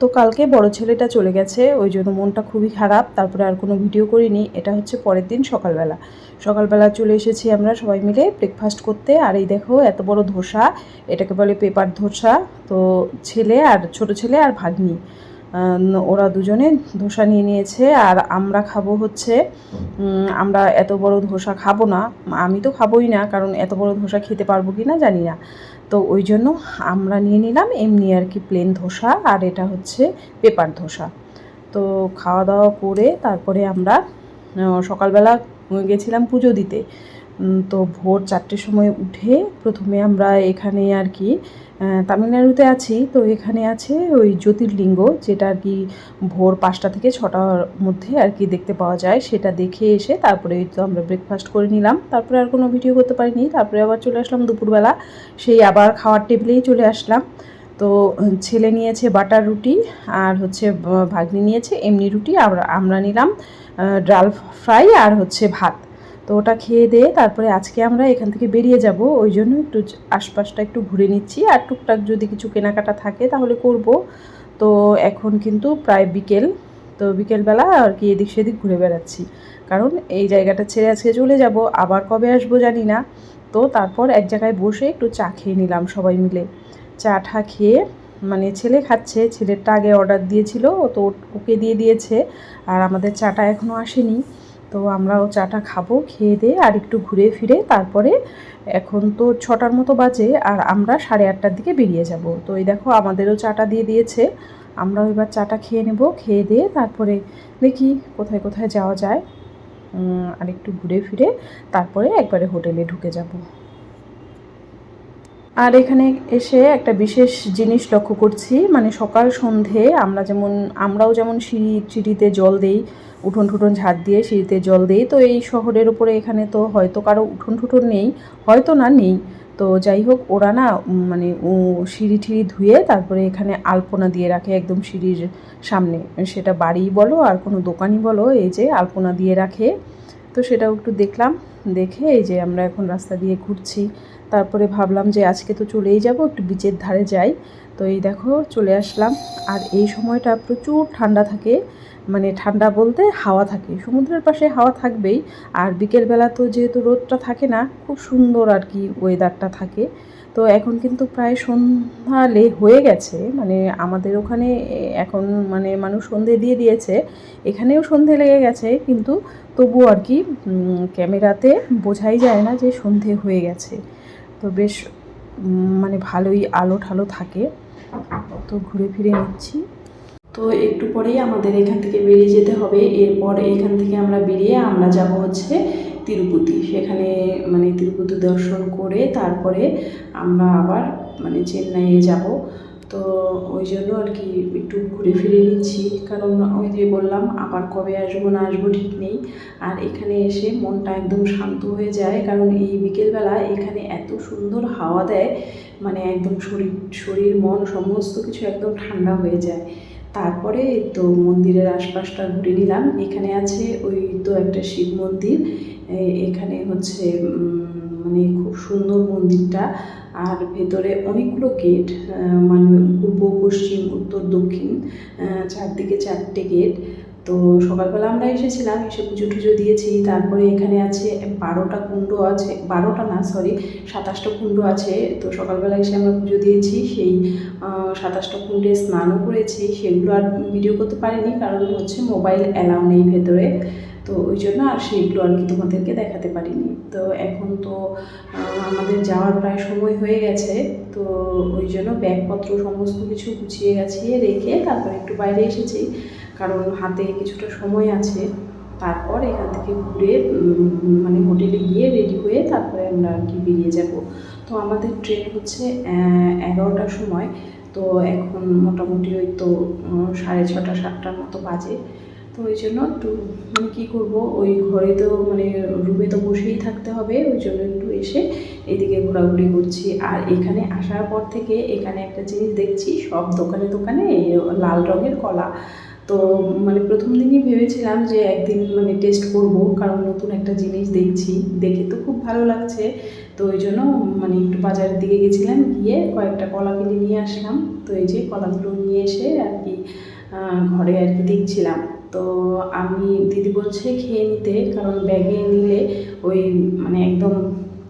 তো কালকে বড় ছেলেটা চলে গেছে, ওই জন্য মনটা খুবই খারাপ, তারপরে আর কোনো ভিডিও করিনি, এটা হচ্ছে পরের দিন সকালবেলা। সকালবেলা চলে এসেছি আমরা সবাই মিলে ব্রেকফাস্ট করতে, আর এই দেখো এত বড় ধোসা, এটাকে বলে পেপার ধোসা, তো ছেলে আর ছোট ছেলে আর ভাগ্নি। ওরা দুজনে ধোসা নিয়ে নিয়েছে, আর আমরা খাব হচ্ছে আমরা এত বড় ধোসা খাব না, আমি তো খাবোই না, কারণ এত বড় ধোসা খেতে পারব কি না জানি না। তো ওই জন্য আমরা নিয়ে নিলাম, এমনি আর কি প্লেন ধোসা, আর এটা হচ্ছে পেপার ধোসা। তো খাওয়া দাওয়া করে তারপরে আমরা সকালবেলা গেছিলাম পুজো দিতে। তো ভোর চারটের সময় উঠে প্রথমে আমরা এখানে আর কি তামিলনাড়ুতে আছি। তো এখানে আছে ওই জ্যোতির্লিঙ্গ, যেটা আর কি ভোর পাঁচটা থেকে ছটার মধ্যে আর কি দেখতে পাওয়া যায়। সেটা দেখে এসে তারপরে তো আমরা ব্রেকফাস্ট করে নিলাম। তারপরে আর কোনো ভিডিও করতে পারিনি। তারপরে আবার চলে আসলাম দুপুরবেলা। সেই আবার খাওয়ার টেবিলেই চলে আসলাম। তো ছেলে নিয়েছে বাটার রুটি, আর হচ্ছে ভাগ্নি নিয়েছে এমনি রুটি। আমরা আমরা নিলাম ডাল ফ্রাই, আর হচ্ছে ভাত। তো ওটা খেয়ে দিয়ে তারপরে আজকে আমরা এখান থেকে বেরিয়ে যাব। ওই জন্য একটু আশপাশটা একটু ঘুরে নিচ্ছি। আর টুকটাক যদি কিছু কেনাকাটা থাকে তাহলে করব। তো এখন কিন্তু প্রায় বিকেল। তো বিকেলবেলা আর কি এদিক সেদিক ঘুরে বেড়াচ্ছি। কারণ এই জায়গাটা ছেড়ে আজকে চলে যাব। আবার কবে আসব জানি না। তো তারপর এক জায়গায় বসে একটু চা খেয়ে নিলাম সবাই মিলে। চা টা খেয়ে মানে ছেলে খাচ্ছে। ছেলেরটা আগে অর্ডার দিয়েছিল। তো ওকে দিয়ে দিয়েছে। আর আমাদের চাটা এখনও আসেনি। তো আমরাও চাটা খাব, খেয়ে দিয়ে আর একটু ঘুরে ফিরে তারপরে এখন তো ছটার মতো বাজে আর আমরা সাড়ে আটটার দিকে বেরিয়ে যাব। তো এই দেখো আমাদেরও চাটা দিয়ে দিয়েছে, আমরাও এবার চাটা খেয়ে নেব, খেয়ে দিয়ে তারপরে দেখি কোথায় কোথায় যাওয়া যায়। আর একটু ঘুরে ফিরে তারপরে একবারে হোটেলে ঢুকে যাব। আর এখানে এসে একটা বিশেষ জিনিস লক্ষ্য করছি মানে সকাল সন্ধে আমরা যেমন, আমরাও যেমন সিঁড়ি, সিঁড়িতে জল দেই, উঠোন ঠুঠোন ঝাড় দিয়ে সিঁড়িতে জল দেই, তো এই শহরের উপরে এখানে তো হয়তো কারও উঠোন ঠুঠোন নেই, হয়তো না নেই। তো যাই হোক, ওরা না মানে সিঁড়ি ঠিড়ি ধুয়ে তারপরে এখানে আলপনা দিয়ে রাখে একদম সিঁড়ির সামনে। সেটা বাড়ি বলো আর কোনো দোকানই বলো, এই যে আলপনা দিয়ে রাখে। তো সেটাও একটু দেখলাম, দেখে এই যে আমরা এখন রাস্তা দিয়ে ঘুরছি। তারপরে ভাবলাম যে আজকে তো চলেই যাব, একটু বিচের ধারে যাই। তো এই দেখো চলে আসলাম। আর এই সময়টা প্রচুর ঠান্ডা থাকে মানে ঠান্ডা বলতে হাওয়া থাকে। সমুদ্রের পাশে হাওয়া থাকবেই। আর বিকেলবেলা তো যেহেতু রোদটা থাকে না, খুব সুন্দর আর কি ওয়েদারটা থাকে। তো এখন কিন্তু প্রায় সন্ধ্যা লে হয়ে গেছে মানে আমাদের ওখানে এখন মানে মানুষ সন্ধে দিয়ে দিয়েছে। এখানেও সন্ধে লেগে গেছে, কিন্তু তবুও আর কি ক্যামেরাতে বোঝাই যায় না যে সন্ধে হয়ে গেছে। তো বেশ মানে ভালোই আলো ঠালো থাকে। তো ঘুরে ফিরে নিচ্ছি। তো একটু পরেই আমাদের এখান থেকে বেরিয়ে যেতে হবে। এরপর এখান থেকে আমরা বেরিয়ে আমরা যাব হচ্ছে তিরুপতি। সেখানে মানে তিরুপতি দর্শন করে তারপরে আমরা আবার মানে চেন্নাইয়ে যাব। তো ওই জন্য আর কি একটু ঘুরে ফিরে নিচ্ছি। কারণ ওই যে বললাম, আবার কবে আসব না আসব ঠিক নেই। আর এখানে এসে মনটা একদম শান্ত হয়ে যায়। কারণ এই বিকেলবেলা এখানে এত সুন্দর হাওয়া দেয় মানে একদম শরীর শরীর, মন সমস্ত কিছু একদম ঠান্ডা হয়ে যায়। তারপরে তো মন্দিরের আশপাশটা ঘুরে নিলাম। এখানে আছে ওই তো একটা শিব মন্দির। এখানে হচ্ছে মানে খুব সুন্দর মন্দিরটা। আর ভেতরে অনেকগুলো গেট মানে পূর্ব, পশ্চিম, উত্তর, দক্ষিণ চারদিকে চারটে গেট তো সকালবেলা আমরা এসেছিলাম, এসে পুজো টুজো দিয়েছি। তারপরে এখানে আছে বারোটা কুণ্ড আছে, বারোটা না সরি সাতাশটা কুণ্ড আছে। তো সকালবেলা এসে আমরা পুজো দিয়েছি। সেই সাতাশটা কুণ্ডে স্নানও করেছি। সেগুলো আর ভিডিও করতে পারিনি, কারণ হচ্ছে মোবাইল অ্যালাউ নেই ভেতরে। তো ওই জন্য আর সেইগুলো আর কি তোমাদেরকে দেখাতে পারিনি। তো এখন তো আমাদের যাওয়ার প্রায় সময় হয়ে গেছে। তো ওই জন্য ব্যাগপত্র সমস্ত কিছু গুছিয়ে গাছিয়ে রেখে তারপরে একটু বাইরে এসেছি। কারণ হাতে কিছুটা সময় আছে। তারপর এখান থেকে ঘুরে মানে হোটেলে গিয়ে রেডি হয়ে তারপরে আমরা আর কি বেরিয়ে যাব। তো আমাদের ট্রেন হচ্ছে এগারোটার সময়। তো এখন মোটামুটি ওই তো সাড়ে ছটা, সাতটার মতো বাজে। তো ওই জন্য একটু মানে কী করব, ওই ঘরে তো মানে রুমে তো বসেই থাকতে হবে, ওই জন্য একটু এসে এদিকে ঘোরাঘুরি করছি। আর এখানে আসার পর থেকে এখানে একটা জিনিস দেখছি, সব দোকানে দোকানে লাল রঙের কলা। তো মানে প্রথম দিনই ভেবেছিলাম যে একদিন মানে টেস্ট করব, কারণ নতুন একটা জিনিস দেখছি, দেখে তো খুব ভালো লাগছে। তো ওই জন্য মানে একটু বাজারের দিকে গেছিলাম, গিয়ে কয়েকটা কলা কিনে নিয়ে আসলাম। তো এই যে কলাগুলো নিয়ে এসে আর কি ঘরে আর কি দেখছিলাম। তো আমি দিদি বলছে খেয়ে নিতে কারণ ব্যাগে নিলে ওই মানে একদম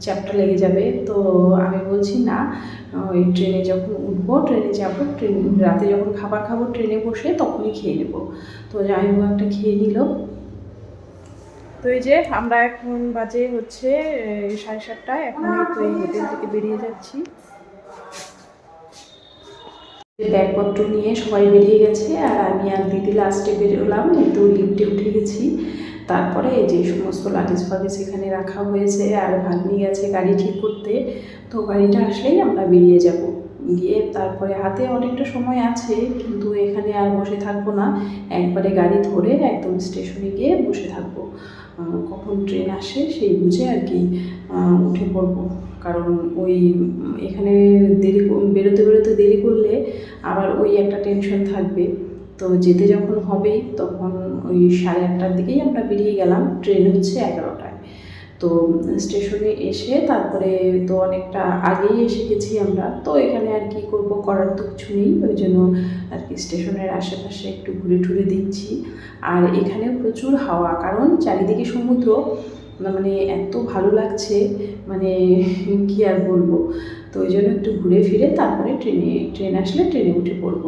চ্যাপটা লেগে যাবে। তো আমি বলছি না ওই ট্রেনে যখন উঠবো ট্রেনে যাব ট্রেন রাতে যখন খাবার খাব ট্রেনে বসে তখনই খেয়ে নেব। তো যাই হোক একটা খেয়ে নিল। তো এই যে আমরা এখন বাজে হচ্ছে সাড়ে সাতটায় এখন তো এই হোটেল থেকে বেরিয়ে যাচ্ছি। ব্যাগপত্র নিয়ে সবাই বেরিয়ে গেছে আর আমি আর দিদি লাস্টে বেরোলাম তো লিফটে উঠে গেছি। তারপরে যে সমস্ত লাগেজ ফাগেজ এখানে রাখা হয়েছে আর ভাগ্নি গেছে গাড়ি ঠিক করতে, তো গাড়িটা আসলেই আমরা বেরিয়ে যাব। গিয়ে তারপরে হাতে অনেকটা সময় আছে, কিন্তু এখানে আর বসে থাকব না। একবারে গাড়ি ধরে একদম স্টেশনে গিয়ে বসে থাকব। কখন ট্রেন আসে সেই বুঝে আর কি উঠে পড়ব। কারণ ওই এখানে দেরি বেরোতে বেরোতে দেরি করলে আবার ওই একটা টেনশন থাকবে। তো যেতে যখন হবেই তখন ওই সাড়ে আটটার দিকেই আমরা বেরিয়ে গেলাম ট্রেন হচ্ছে এগারোটায়। তো স্টেশনে এসে তারপরে তো অনেকটা আগেই এসে গেছি আমরা। তো এখানে আর কি করব করার তো কিছু নেই, ওই জন্য আর কি স্টেশনের আশেপাশে একটু ঘুরে টুরে দেখছি। আর এখানেও প্রচুর হাওয়া, কারণ চারিদিকে সমুদ্র মানে এত ভালো লাগছে মানে কি আর বলব। তো ওই জন্য একটু ঘুরে ফিরে তারপরে ট্রেনে, ট্রেন আসলে ট্রেনে উঠে পড়ব।